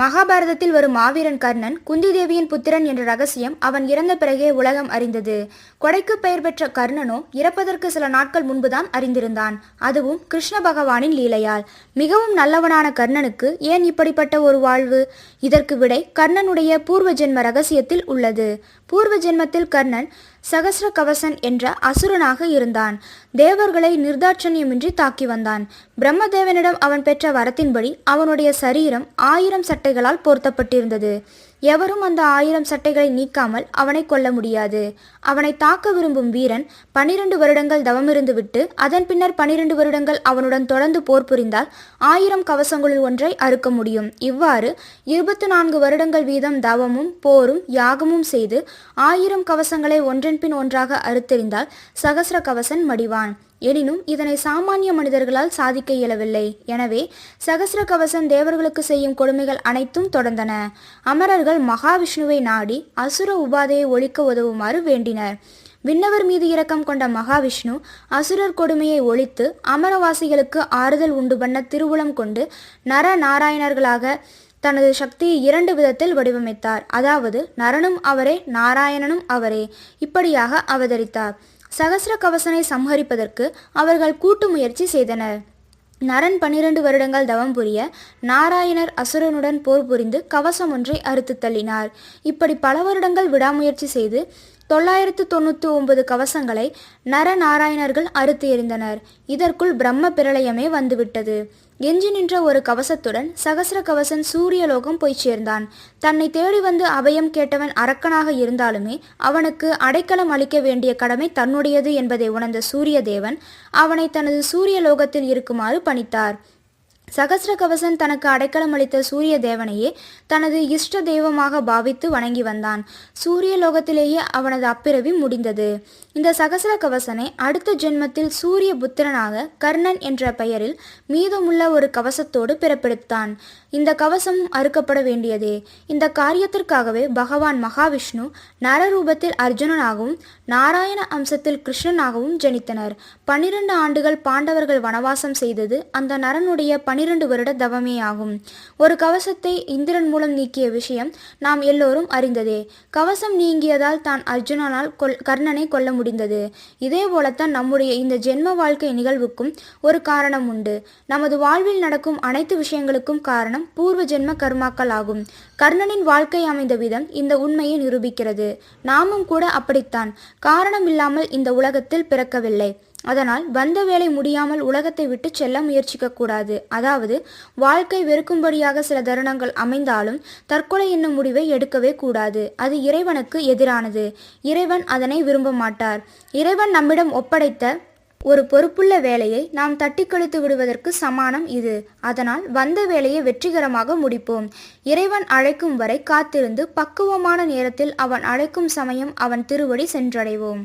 மகாபாரதத்தில் வரும் மாவீரன் கர்ணன் குந்தி தேவியின் புத்திரன் என்ற ரகசியம் அவன் இறந்த பிறகே உலகம் அறிந்தது. கொடைக்கு பெயர் பெற்ற கர்ணனோ இறப்பதற்கு சில நாட்கள் முன்புதான் அறிந்திருந்தான். அதுவும் கிருஷ்ண பகவானின் லீலையால். மிகவும் நல்லவனான கர்ணனுக்கு ஏன் இப்படிப்பட்ட ஒரு வாழ்வு? இதற்கு விடை கர்ணனுடைய பூர்வ ஜென்ம ரகசியத்தில் உள்ளது. பூர்வ ஜென்மத்தில் கர்ணன் சகஸ்ர கவசன் என்ற அசுரனாக இருந்தான். தேவர்களை நிர்தாட்சண்யமின்றி தாக்கி வந்தான். பிரம்மதேவனிடம் அவன் பெற்ற வரத்தின்படி அவனுடைய சரீரம் ஆயிரம் சட்டைகளால் போர்த்தப்பட்டிருந்தது. எவரும் அந்த ஆயிரம் சட்டைகளை நீக்காமல் அவனை கொல்ல முடியாது. அவனை தாக்க விரும்பும் வீரன் பனிரெண்டு வருடங்கள் தவமிருந்து விட்டு அதன் பின்னர் பனிரெண்டு வருடங்கள் அவனுடன் தொடர்ந்து போர் புரிந்தால் ஆயிரம் கவசங்களுள் ஒன்றை அறுக்க முடியும். இவ்வாறு இருபத்தி நான்கு வருடங்கள் வீதம் தவமும் போரும் யாகமும் செய்து ஆயிரம் கவசங்களை ஒன்றன் பின் ஒன்றாக அறுத்தெறிந்தால் சகஸ்ர கவசன் மடிவான். எனினும் இதனை சாமானிய மனிதர்களால் சாதிக்க இயலவில்லை. எனவே சகசிர கவசம் தேவர்களுக்கு செய்யும் கொடுமைகள் அனைத்தும் தொடர்ந்தன. அமரர்கள் மகாவிஷ்ணுவை நாடி அசுர உபாதையை ஒழிக்க உதவுமாறு வேண்டினர். விண்ணவர் மீது இரக்கம் கொண்ட மகாவிஷ்ணு அசுரர் கொடுமையை ஒழித்து அமரவாசிகளுக்கு ஆறுதல் உண்டு பண்ண திருவுளம் கொண்டு நர நாராயணர்களாக தனது சக்தியை இரண்டு விதத்தில் வடிவமைத்தார். அதாவது நரனும் அவரே நாராயணனும் அவரே. இப்படியாக அவதரித்தார். சகஸ்ர கவசனை சம்ஹரிப்பதற்கு அவர்கள் கூட்டு முயற்சி செய்தனர். நரன் பன்னிரண்டு வருடங்கள் தவம் புரிய நாராயணர் அசுரனுடன் போர் புரிந்து கவசம் ஒன்றை அறுத்து தள்ளினார். இப்படி பல வருடங்கள் விடாமுயற்சி செய்து தொள்ளாயிரத்து தொண்ணூற்றி ஒன்பது கவசங்களை நரநாராயணர்கள் அறுத்து எறிந்தனர். இதற்குள் பிரம்ம பிரளயமே வந்துவிட்டது. எஞ்சி நின்ற ஒரு கவசத்துடன் சகசர கவசன் சூரியலோகம் போய் சேர்ந்தான். தன்னை தேடி வந்து அபயம் கேட்டவன் அரக்கனாக இருந்தாலுமே அவனுக்கு அடைக்கலம் அளிக்க வேண்டிய கடமை தன்னுடையது என்பதை உணர்ந்த சூரிய தேவன் அவனை தனது சூரியலோகத்தில் இருக்குமாறு பணித்தார். சகஸ்ர கவசன் தனக்கு அடைக்கலம் அளித்த சூரிய தேவனையே தனது இஷ்ட தெய்வமாக பாவித்து வணங்கி வந்தான். சூரிய லோகத்திலேயே அவனது அப்பிறவி முடிந்தது. இந்த சகசிர கவசனை அடுத்த ஜென்மத்தில் சூரிய புத்திரனாக கர்ணன் என்ற பெயரில் மீதமுள்ள ஒரு கவசத்தோடு பிறப்பெடுத்தான் இந்த கவசம் அறுக்கப்பட வேண்டியதே. இந்த காரியத்திற்காகவே பகவான் மகாவிஷ்ணு நரரூபத்தில் அர்ஜுனனாகவும் நாராயண அம்சத்தில் கிருஷ்ணனாகவும் ஜனித்தனர். பன்னிரண்டு ஆண்டுகள் பாண்டவர்கள் வனவாசம் செய்தது அந்த நரனுடைய பனிரெண்டு வருட தவமே ஆகும். ஒரு கவசத்தை இந்திரன் மூலம் நீக்கிய விஷயம் நாம் எல்லோரும் அறிந்ததே. கவசம் நீங்கியதால் தான் அர்ஜுனனால் கொல் கர்ணனை கொல்ல முடிந்தது. இதே போலத்தான் நம்முடைய இந்த ஜென்ம வாழ்க்கை நிகழ்வுக்கும் ஒரு காரணம் உண்டு. நமது வாழ்வில் நடக்கும் அனைத்து விஷயங்களுக்கும் காரணம் பூர்வ ஜென்ம கர்மாக்கள் ஆகும். கர்ணனின் வாழ்க்கை அமைந்த விதம் இந்த உண்மையை நிரூபிக்கிறது. நாமும் கூட அப்படித்தான். காரணம் இல்லாமல் இந்த உலகத்தில் பிறக்கவில்லை. அதனால் வந்த வேலை முடியாமல் உலகத்தை விட்டு செல்ல முயற்சிக்கக்கூடாது அதாவது வாழ்க்கை வெறுக்கும்படியாக சில தருணங்கள் அமைந்தாலும் தற்கொலை என்னும் முடிவை எடுக்கவே கூடாது. அது இறைவனுக்கு எதிரானது. இறைவன் அதனை விரும்ப மாட்டார். இறைவன் நம்மிடம் ஒப்படைத்த ஒரு பொறுப்புள்ள வேலையை நாம் தட்டி கழித்து விடுவதற்கு சமானம் இது. அதனால் வந்த வேலையை வெற்றிகரமாக முடிப்போம். இறைவன் அழைக்கும் வரை காத்திருந்து பக்குவமான நேரத்தில் அவன் அழைக்கும் சமயம் அவன் திருவடி சென்றடைவோம்.